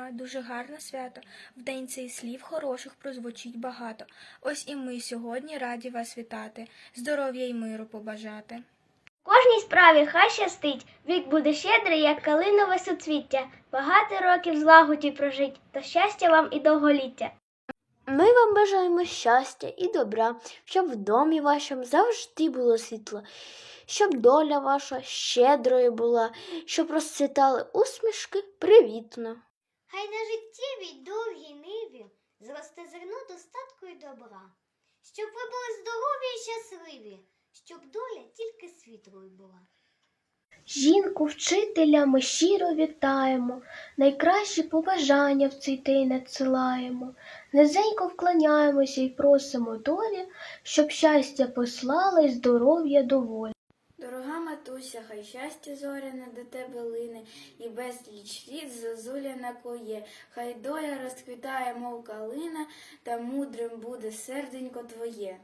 мама, дуже гарне свято. В день цей слів хороших прозвучить багато. Ось і ми сьогодні раді вас вітати, здоров'я й миру побажати. Кожній справі хай щастить, вік буде щедрий, як калинове суцвіття, багато років злагоді прожить, та щастя вам і довголіття. Ми вам бажаємо щастя і добра, щоб в домі вашому завжди було світло, щоб доля ваша щедрою була, щоб розцвітали усмішки привітно. Хай на життєвій довгій ниві зросте зерно достатку і добра, щоб ви були здорові і щасливі, щоб доля тільки світлою була. Жінку вчителя ми щиро вітаємо, найкращі побажання в цей день надсилаємо. Низенько вклоняємося і просимо долі, щоб щастя послала й здоров'я доволі. Дорога матуся, хай щастя зоряне до тебе лине, і безліч літ зозуля накоє, хай доля розквітає, мов калина, та мудрим буде серденько твоє.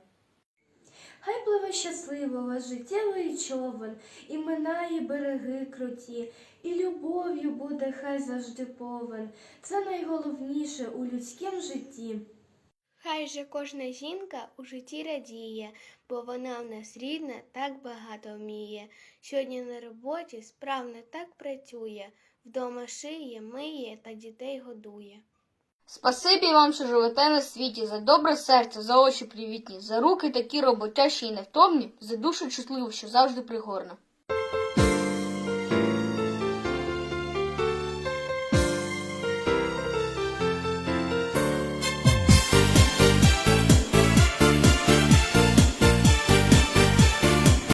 Хай пливе щасливо ваш життєвий човен, і минає береги круті, і любов'ю буде хай завжди повен. Це найголовніше у людськім житті. Хай же кожна жінка у житті радіє, бо вона в нас рідна, так багато вміє. Сьогодні на роботі справно так працює, вдома шиє, миє та дітей годує. Спасибі вам, що живете на світі, за добре серце, за очі привітні, за руки такі роботящі і невтомні, за душу чутливу, що завжди пригорна.